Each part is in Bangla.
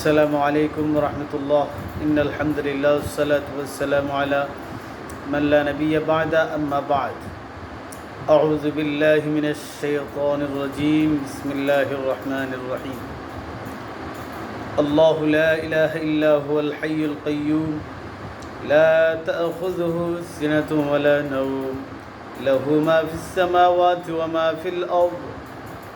السلام عليكم ورحمة الله. إن الحمد لله والصلاة والسلام على من لا نبي بعد أما بعد. أعوذ بالله من الشيطان الرجيم. بسم الله الرحمن الرحيم. الله لا إله إلا هو الحي القيوم. لا تأخذه سنة ولا نوم. له ما في السماوات وما في الأرض.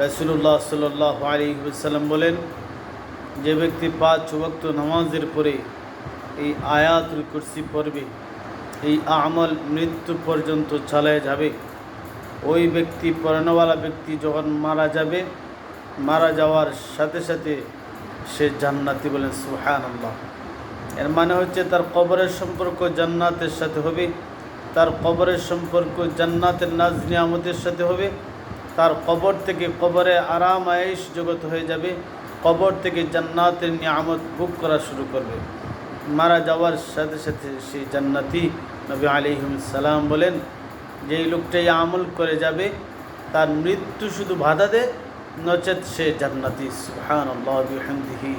রাসূলুল্লাহ সাল্লাল্লাহু আলাইহি ওয়াসাল্লাম বলেন, যে ব্যক্তি পাঁচ ওয়াক্ত নামাজের পরে এই আয়াতুল কুরসি পড়বে, এই আমল মৃত্যু পর্যন্ত চালায় যাবে। ওই ব্যক্তি পড়ানোওয়ালা ব্যক্তি যখন মারা যাবে, মারা যাওয়ার সাথে সাথে সে জান্নাতি বলেন সুহান আল্লাহ এর মানে হচ্ছে তার কবরের সম্পর্ক জান্নাতের সাথে হবে, তার কবরের সম্পর্ক জান্নাতের নাজ নিয়ামতের সাথে হবে তার কবর থেকে কবরে আরাম আয়েস জগৎ হয়ে যাবে। কবর থেকে জান্নাতের নিয়ামত বুক করা শুরু করবে। মারা যাওয়ার সাথে সাথে সেই জান্নাতি নবী আলিহিম সালাম বলেন যে লোকটাই আমল করে যাবে, তার মৃত্যু শুধু বাধা দেয় নচেত সে জান্নাতি। সুহান আল্লাহ বিহামদিহি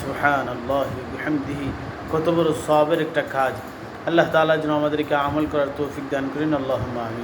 সুহান আল্লাহ বিহামদিহি। কত বড় সবের একটা কাজ। আল্লাহ তালা যেন আমাদেরকে আমল করার তৌফিক দান করেন। আল্লাহ আমি